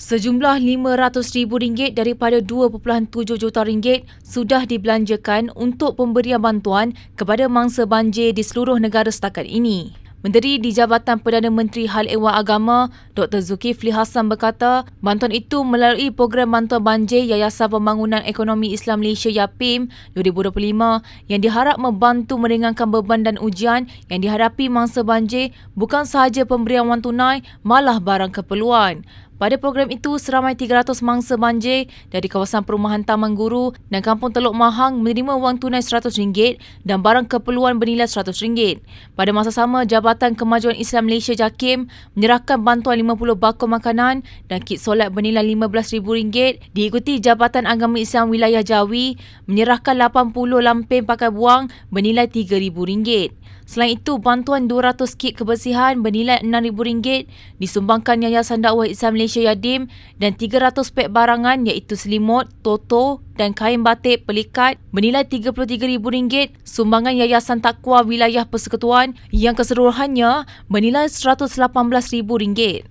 Sejumlah RM500,000 daripada 2.7 juta ringgit sudah dibelanjakan untuk pemberian bantuan kepada mangsa banjir di seluruh negara setakat ini. Menteri di Jabatan Perdana Menteri Hal Ehwal Agama, Dr. Zulkifli Hassan berkata, bantuan itu melalui program bantuan banjir Yayasan Pembangunan Ekonomi Islam Malaysia YAPIM 2025 yang diharap membantu meringankan beban dan ujian yang dihadapi mangsa banjir bukan sahaja pemberian wang tunai, malah barang keperluan. Pada program itu, seramai 300 mangsa banjir dari kawasan perumahan Taman Guru dan Kampung Teluk Mahang menerima wang tunai RM100 dan barang keperluan bernilai RM100. Pada masa sama, Jabatan Kemajuan Islam Malaysia JAKIM menyerahkan bantuan 50 bakul makanan dan kit solat bernilai RM15,000 diikuti Jabatan Agama Islam Wilayah Jawi menyerahkan 80 lampin pakai buang bernilai RM3,000. Selain itu, bantuan 200 kit kebersihan bernilai RM6,000 disumbangkan Yayasan Dakwah Islam Malaysia Yadim dan 300 pek barangan iaitu selimut, toto dan kain batik pelikat bernilai RM33,000 sumbangan Yayasan Takwa Wilayah Persekutuan yang keseluruhannya bernilai RM118,000.